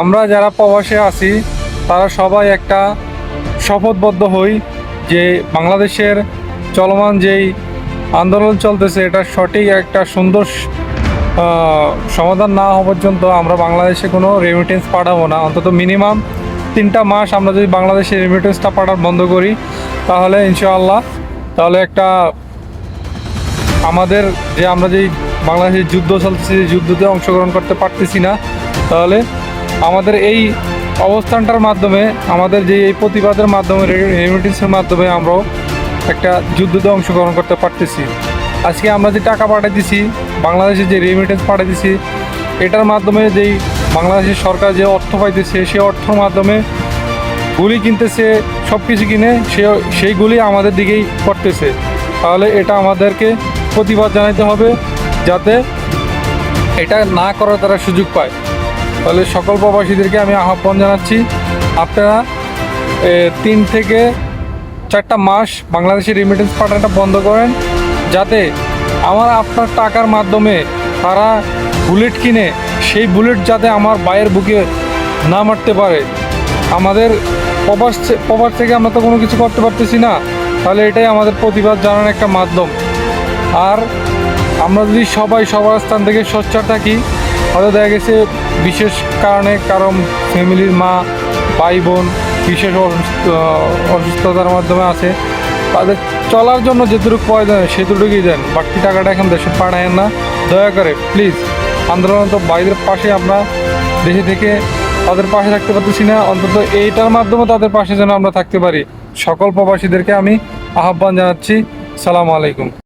আমরা যারা প্রবাসে আছি, তারা সবাই একটা শপথবদ্ধ হই যে বাংলাদেশের চলমান যেই আন্দোলন চলতেছে, এটা সঠিক একটা সুন্দর সমাধান না হওয়া পর্যন্ত আমরা বাংলাদেশে কোনো রেমিটেন্স পাঠাবো না। অন্তত মিনিমাম তিনটা মাস আমরা যদি বাংলাদেশে রেমিটেন্সটা পাঠার বন্ধ করি, তাহলে ইনশাআল্লাহ, তাহলে একটা আমাদের যে আমরা যেই বাংলাদেশের যুদ্ধ চলতেছে যুদ্ধতে অংশগ্রহণ করতে পারতেছি না, তাহলে আমাদের এই অবস্থানটার মাধ্যমে, আমাদের যে এই প্রতিবাদের মাধ্যমে রেমিটেন্সের মাধ্যমে আমরাও একটা যুদ্ধতে অংশগ্রহণ করতে পারতেছি। আজকে আমরা যে টাকা পাঠাইতেছি বাংলাদেশে যে রেমিটেন্স পাঠাইতেছি এটার মাধ্যমে যেই বাংলাদেশের সরকার যে অর্থ পাইতেছে, সেই অর্থের মাধ্যমে গুলি কিনতেছে সব কিছু কিনে সে, সেই গুলি আমাদের দিকেই করতেছে তাহলে এটা আমাদেরকে প্রতিবাদ জানাতে হবে, যাতে এটা না করার তারা সুযোগ পায়। তাহলে সকল প্রবাসীদেরকে আমি আহ্বান জানাচ্ছি, আপনারা তিন থেকে চারটা মাস বাংলাদেশে রেমিটেন্স পাঠানোটা বন্ধ করেন, যাতে আমার, আপনার টাকার মাধ্যমে তারা বুলেট কিনে, সেই বুলেট যাতে আমার বায়ের বুকে না মারতে পারে। আমাদের প্রবাস প্রবাস থেকে আমরা তো কোনো কিছু করতে পারতেছি না, তাহলে এটাই আমাদের প্রতিবাদ জানানোর একটা মাধ্যম। আর আমরা যদি সবাই সবার স্থান থেকে সোচ্চার থাকি হয়তো দেখা গেছে, বিশেষ কারণে কারণ ফ্যামিলির মা, ভাই, বোন বিশেষ অসুস্থ অসুস্থতার মাধ্যমে আছে। তাদের চলার জন্য যেটুকু প্রয়োজন সেটুকুই দেন। বাকি টাকাটা এখন দেশে পাঠায়েন না। দয়া করে প্লিজ আন্দোলনত বাইরের পাশে, আমরা দেশে থেকে তাদের পাশে থাকতে পারতেছি না। অন্তত এইটার মাধ্যমে তাদের পাশে যেন আমরা থাকতে পারি। সকল প্রবাসীদেরকে আমি আহ্বান জানাচ্ছি। সালাম আলাইকুম।